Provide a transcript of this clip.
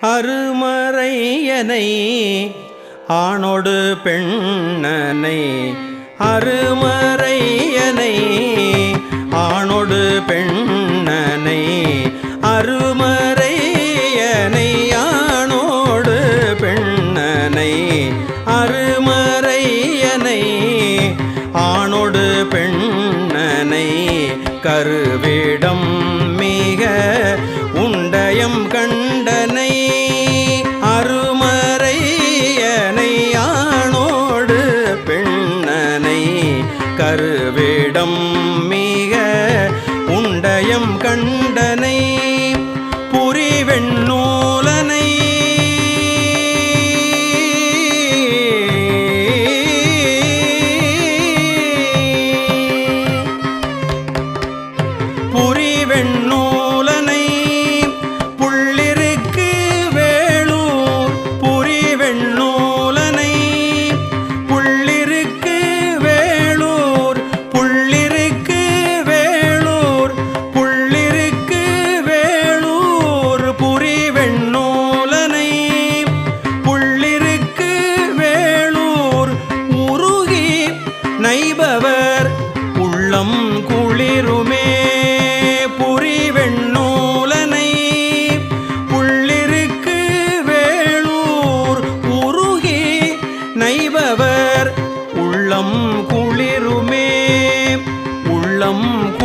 அருமறையனை ஆணோடு பெண்ணனை அருமறையனை ஆணோடு பெண்ணனை அருமறையனை ஆணோடு பெண்ணனை அருமறையனை ஆணோடு பெண்ணனை கருவேடம் மிக உண்டயம் கண் வேடம் மிக உண்டயம் கண்டனை புரிவெண்ணூலனை புனைபவர் உள்ளம் குளிருமே. புரிவெண்ணூலனை புள்ளிருக்கு வேளூர் உருகி. நைபவர் உள்ளம் குளிருமே. உள்ளம்